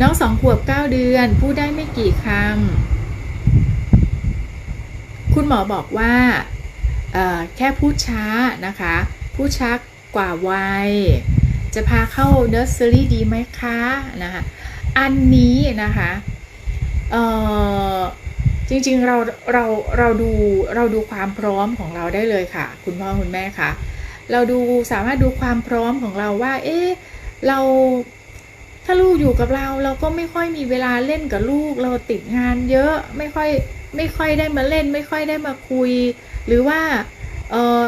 น้องสองขวบเก้าเดือน พูดได้ไม่กี่คำ คุณหมอบอกว่าแค่พูดช้านะคะ พูดช้ากว่าวัย จะพาเข้าเนอร์เซอรี่ดีไหมคะนะคะ อันนี้นะคะจริงๆเราเราเราดูเราดูความพร้อมของเราได้เลยค่ะ คุณพ่อคุณแม่คะเราดูสามารถดูความพร้อมของเราว่า เอ๊ะเรา ถ้าลูกอยู่กับเราเราก็ไม่ค่อยมีเวลาเล่นกับลูก เราติดงานเยอะไม่ค่อยไม่ค่อยได้มาเล่น ไม่ค่อยได้มาคุย หรือว่าเออ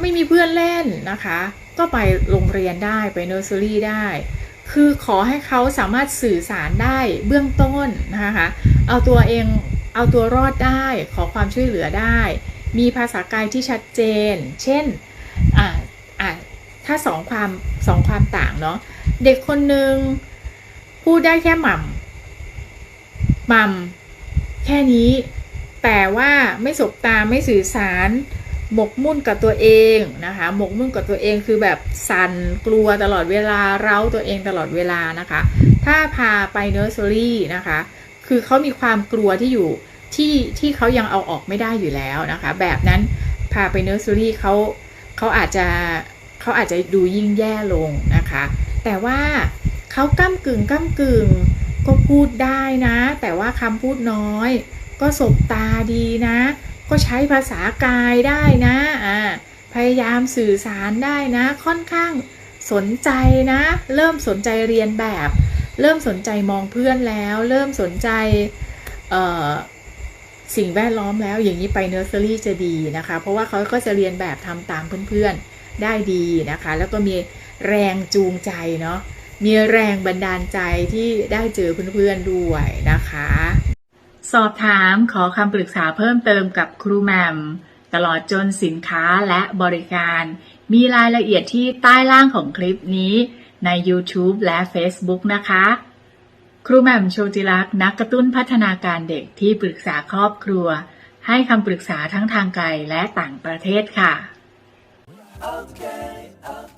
ไม่มีเพื่อนเล่นนะคะ ก็ไปโรงเรียนได้ไปเนอร์เซอรี่ได้ คือขอให้เขาสามารถสื่อสารได้เบื้องต้นนะคะเอาตัวเองเอาตัวรอดได้ขอความช่วยเหลือได้ มีภาษากายที่ชัดเจน เช่นอ่าอ่าถ้าสองความสองความต่างเนาะเด็กคนหนึ่ง พูดได้แค่หม่ำหม่ำแค่นี้ แต่ว่าไม่สบตาไม่สื่อสาร หมกมุ่นกับตัวเองนะคะ หมกมุ่นกับตัวเองคือแบบสั่นกลัวตลอดเวลาเร้าตัวเองตลอดเวลานะคะ ถ้าพาไปเนอร์เซอรี่นะคะ คือเขามีความกลัวที่อยู่ที่ที่เขายังเอาออกไม่ได้อยู่แล้วนะคะ แบบนั้นพาไปเนอร์เซอรี่เขาเขาอาจจะเขาอาจจะดูยิ่งแย่ลงนะคะ แต่ว่า เขาก้ากึ่งก้ากึ่ง ก็พูดได้นะ แต่ว่าคำพูดน้อย ก็สบตาดีนะ ก็ใช้ภาษากายได้นะอ่าพยายามสื่อสารได้นะ ค่อนข้างสนใจนะ เริ่มสนใจเรียนแบบ เริ่มสนใจมองเพื่อนแล้ว เริ่มสนใจเอ่อสิ่งแวดล้อมแล้วอย่างนี้ไปเนอร์เซอรี่จะดีนะคะ เพราะว่าเขาก็จะเรียนแบบทำตามเพื่อนๆได้ดีนะคะ แล้วก็มีแรงจูงใจเนาะ มีแรงบันดาลใจที่ได้เจอเพื่อนๆด้วยนะคะ สอบถามขอคำปรึกษาเพิ่มเติมกับครูแหมมตลอดจนสินค้าและบริการ มีรายละเอียดที่ใต้ล่างของคลิปนี้ใน YouTube และ Facebook นะคะ ครูแหม่มโชติลักษ์นักกระตุ้นพัฒนาการเด็กที่ปรึกษาครอบครัว ให้คำปรึกษาทั้งทางไกลและต่างประเทศค่ะ Okay.